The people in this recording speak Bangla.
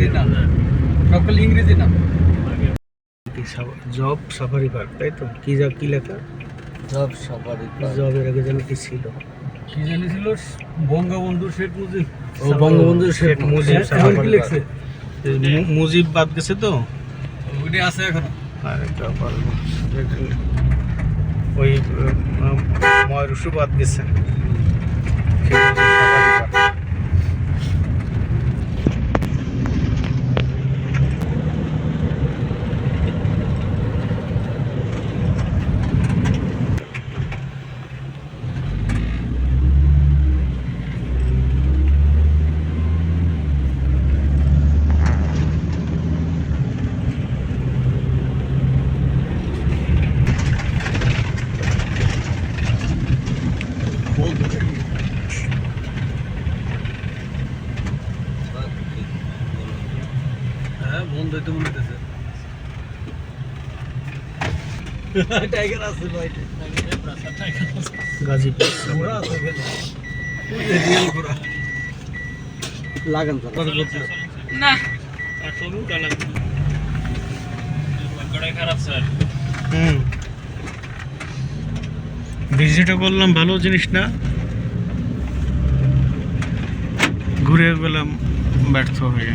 ইংরেজি নাম সবগুলো ইংরেজি নাম জব সাফারি পার্ক তাই তো? কি যা কি লেখা? সব সবারই জবের আগে যেন কি ছিল? কি জানি ছিল? বঙ্গবন্ধু শেখ মুজিব। ও বঙ্গবন্ধু শেখ মুজিব সাফারি। লিখছে? মুজিব বাদ গেছে তো? ওইটা আছে এখনও। আর পারব ওই ময়ূরসু বাদ গেছে সেই মুজিব সাফারি পার্ক। হ্যাঁ বন্ধ হইতে মনে হইতেছে টাইগার আছে ভাই। গাজীপুর। ঘোড়া আছে রিয়েল ঘোড়া। লাগান তো। না। আসলে টানা গড়াই খারাপ স্যার হুম ভিজিটও করলাম ভালো জিনিস না। ঘুরে গেলাম ব্যর্থ হয়ে।